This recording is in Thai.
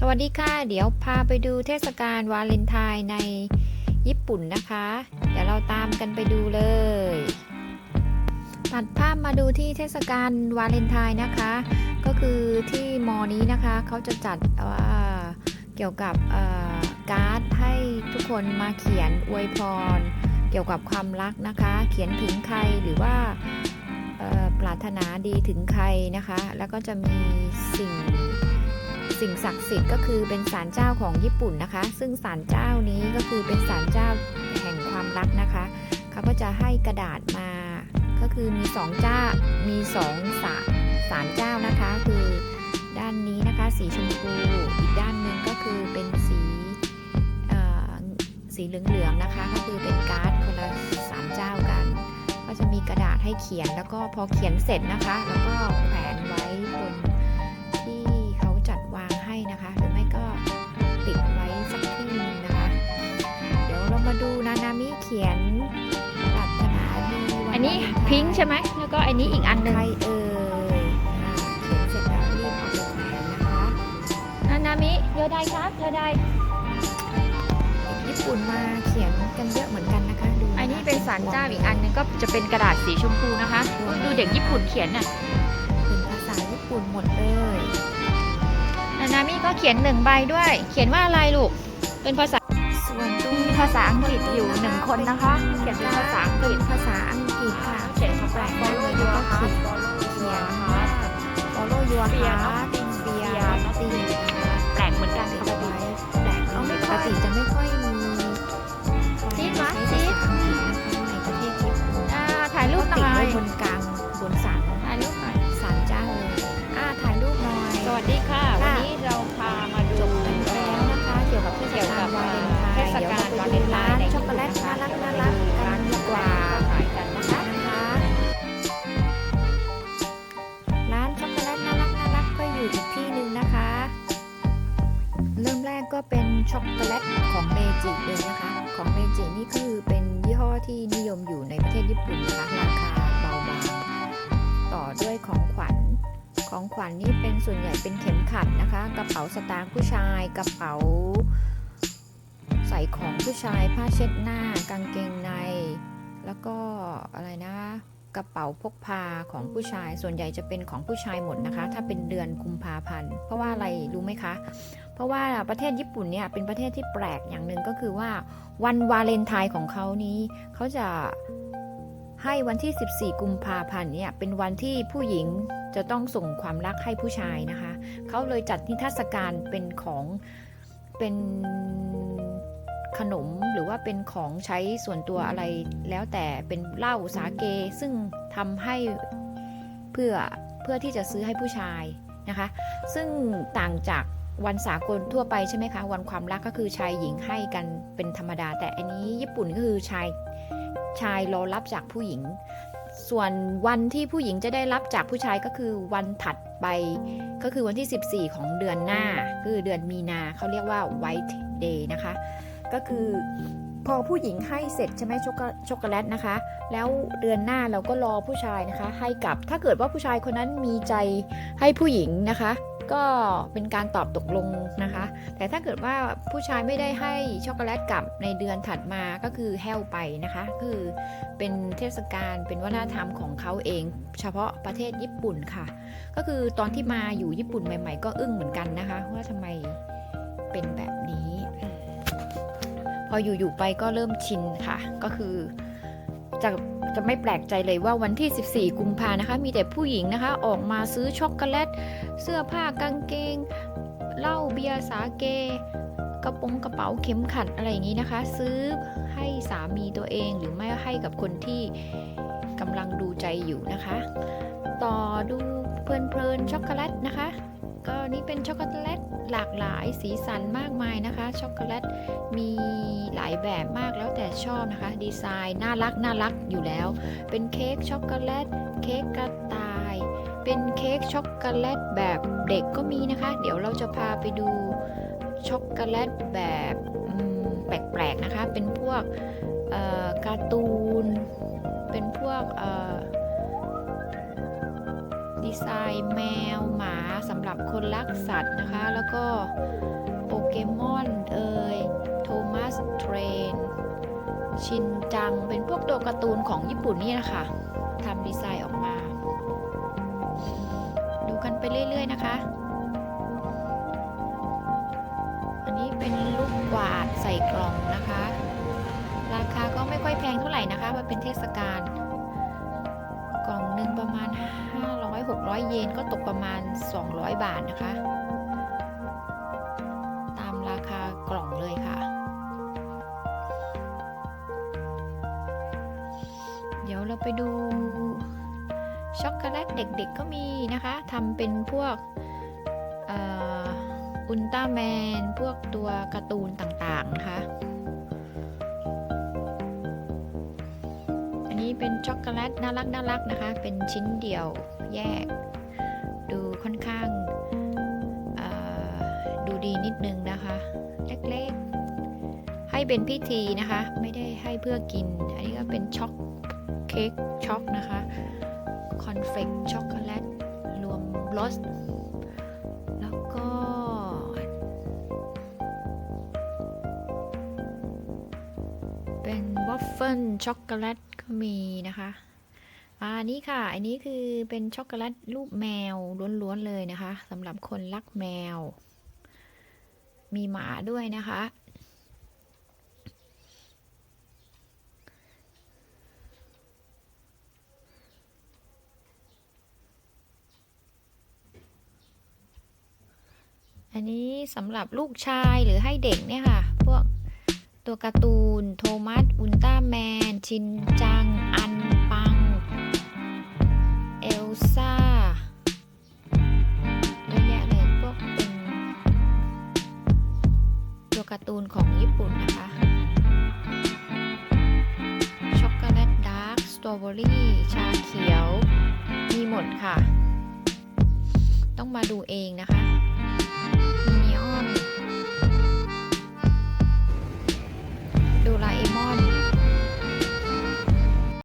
สวัสดีค่ะ เดี๋ยวพาไปดูเทศกาลวาเลนไทน์ในญี่ปุ่นนะคะ เดี๋ยวเราตามกันไปดูเลย ตัดภาพมาดูที่เทศกาลวาเลนไทน์นะคะ ก็คือที่มอนี้นะคะเขาจะจัดว่าเกี่ยวกับการ์ดให้ทุกคนมาเขียนอวยพร เกี่ยวกับความรักนะคะ เขียนถึงใครหรือว่าปรารถนาดีถึงใครนะคะ แล้วก็จะมีสิ่ง สิ่งศักดิ์สิทธิ์ก็คือเป็นศาลเจ้าของญี่ปุ่นนะคะ ซึ่งศาลเจ้านี้ก็คือเป็นศาลเจ้าแห่งความรักนะคะ เขาก็จะให้กระดาษมาก็คือมีสองเจ้ามีสองศาลศาลเจ้านะคะ คือด้านนี้นะคะสีชมพูอีกด้านหนึ่งก็คือเป็นสีสีเหลืองๆนะคะ ก็คือเป็นการ์ดคนละศาลเจ้ากัน ก็จะมีกระดาษให้เขียนแล้วก็พอเขียนเสร็จนะคะ แล้วก็แขวนไว้บน พิงค์ใช่ไหมแล้วก็อันนี้อีกอันหนึ่งใครเอ่ยอ่าเขียนเสร็จแล้วรีบเอาไปแขวนนะคะนานามิโยไดครับโยไดญี่ปุ่นมาเขียนกันเยอะเหมือนกันนะคะดูะคะอันนี้เป็นสารเจ้าอีกอันหนึ่งก็จะเป็นกระดาษสีชมพูนะคะดูเด็กญี่ปุ่นเขียนน่ะเป็นภาษาญี่ปุ่นหมดเลยนานามิก็เขียนหนึ่งใบด้วย เขียนว่าอะไรลูกเป็นภาษาส่วนตรงมีนี้ภาษาอังกฤษอยู่หนึ่งคนนะคะ เขียนเป็นภาษาอังกฤษภาษา เลนไทน์ในเดี๋ยวเราไปดูร้านช็อกโกแลตน่ารักน่ารักกันดีกว่าขายกันนะคะร้านช็อกโกแลตน่ารักน่ารักก็อยู่อีกที่หนึ่งนะคะ เริ่มแรกก็เป็นช็อกโกแลตของเมจิเลยนะคะ ของเมจินี่คือเป็นยี่ห้อที่นิยมอยู่ในประเทศญี่ปุ่นนะคะราคาเบาบางต่อด้วยของขวัญของขวัญนี่เป็นส่วนใหญ่เป็นเข็มขัดนะคะ กระเป๋าสตางค์ผู้ชาย กระเป๋า ผู้ชายผ้าเช็ดหน้ากางเกงใน แล้วก็อะไรนะกระเป๋าพกพาของผู้ชายส่วนใหญ่จะเป็นของผู้ชายหมดนะคะ ถ้าเป็นเดือนกุมภาพันธ์เพราะว่าอะไรรู้ไหมคะ เพราะว่าประเทศญี่ปุ่นเนี่ยเป็นประเทศที่แปลกอย่างหนึ่งก็คือว่าวันวาเลนไทน์ของเขานี้เขาจะให้วันที่ 14 กุมภาพันธ์เนี่ยเป็นวันที่ผู้หญิงจะต้องส่งความรักให้ผู้ชายนะคะ เขาเลยจัดนิทรรศการเป็นของเป็น ขนมหรือว่าเป็นของใช้ส่วนตัวอะไร แล้วแต่เป็นเหล้าสาเกซึ่งทำให้เพื่อเพื่อที่จะซื้อให้ผู้ชายนะคะ ซึ่งต่างจากวันสากลทั่วไปใช่ไหมคะ วันความรักก็คือชายหญิงให้กันเป็นธรรมดา แต่อันนี้ญี่ปุ่นก็คือชายชายรอรับจากผู้หญิง ส่วนวันที่ผู้หญิงจะได้รับจากผู้ชายก็คือวันถัดไปก็คือวันที่ 14 ของเดือนหน้า คือเดือนมีนาเขาเรียกว่า White Day นะคะ ก็คือ พอผู้หญิงให้เสร็จใช่ไหมช็อกโกช็อกโกแลตนะคะ แล้วเดือนหน้าเราก็รอผู้ชายนะคะ ให้กับถ้าเกิดว่าผู้ชายคนนั้นมีใจให้ผู้หญิงนะคะ ก็เป็นการตอบตกลงนะคะ แต่ถ้าเกิดว่าผู้ชายไม่ได้ให้ช็อกโกแลตกลับในเดือนถัดมาก็คือแห้วไปนะคะ คือเป็นเทศกาลเป็นวัฒนธรรมของเขาเอง เฉพาะประเทศญี่ปุ่นค่ะ ก็คือตอนที่มาอยู่ญี่ปุ่นใหม่ ๆ ก็อึ้งเหมือนกันนะคะว่าทำไมเป็นแบบนี้ พออยู่ๆไปก็เริ่มชินค่ะ ก็คือจะจะไม่แปลกใจเลยว่าวันที่ 14 กุมภานะคะ มีแต่ผู้หญิงนะคะ ออกมาซื้อช็อกโกแลต เสื้อผ้ากางเกง เหล้าเบียร์สาเก กระปงกระเป๋าเข็มขัดอะไรอย่างนี้นะคะ ซื้อให้สามีตัวเองหรือไม่ให้กับคนที่ ใจอยู่นะคะ ต่อดูเพลินๆช็อกโกแลตนะคะ ก็นี่เป็นช็อกโกแลตหลากหลายสีสันมากมายนะคะ ช็อกโกแลตมีหลายแบบมากแล้วแต่ชอบนะคะ ดีไซน์น่ารักน่ารักอยู่แล้ว เป็นเค้กช็อกโกแลตเค้กกระต่าย เป็นเค้กช็อกโกแลตแบบเด็กก็มีนะคะ เดี๋ยวเราจะพาไปดูช็อกโกแลตแบบแปลกๆนะคะ เป็นพวกการ์ตูน วกดีไซน์แมวหมาสำหรับคนรักสัตว์นะคะ แล้วก็โปเกมอนเอ่ยโทมัสเทรน ชินจังเป็นพวกตัวการ์ตูนของญี่ปุ่นนี่นะคะทำดีไซน์ออกมา ดูกันไปเรื่อย ๆ นะคะ อันนี้เป็นลูกกวาดใส่กล่องนะคะ ราคาก็ไม่ค่อยแพงเท่าไหร่นะคะมันเป็นเทศกาล กล่องหนึ่งประมาณ 500-600 เยนก็ตกประมาณ 200 บาทนะคะ ตามราคากล่องเลยค่ะ เดี๋ยวเราไปดูช็อกโกแลตเด็กๆก็มีนะคะทำเป็นพวกอุลตร้าแมน พวกตัวการ์ตูนต่างๆนะคะ นี้เป็นช็อกโกแลตน่ารักน่ารักนะคะ เป็นชิ้นเดียวแยก ดูค่อนข้างดูดีนิดนึงนะคะ เล็กๆ ให้เป็นพิธีนะคะ ไม่ได้ให้เพื่อกิน อันนี้ก็เป็นช็อกเค้กช็อกนะคะคอนเฟกช็อกโกแลตรวมรสแล้วก็เป็นวัฟเฟิลช็อกโกแลต มีนะคะอันนี้ค่ะ อันนี้คือเป็นช็อกโกแลตรูปแมวล้วนๆเลยนะคะสำหรับคนรักแมว มีหมาด้วยนะคะ อันนี้สำหรับลูกชายหรือให้เด็กเนี่ยค่ะ พวก ตัวการ์ตูน โทมัส อุลตร้าแมน ชินจัง อันปัง เอลซ่าเยอะแยะเลยพวกเป็นตัวการ์ตูนของญี่ปุ่นนะคะ ช็อกโกแลตดาร์ก สตรอเบอรี่ ชาเขียว มีหมดค่ะ ต้องมาดูเองนะคะ 就来一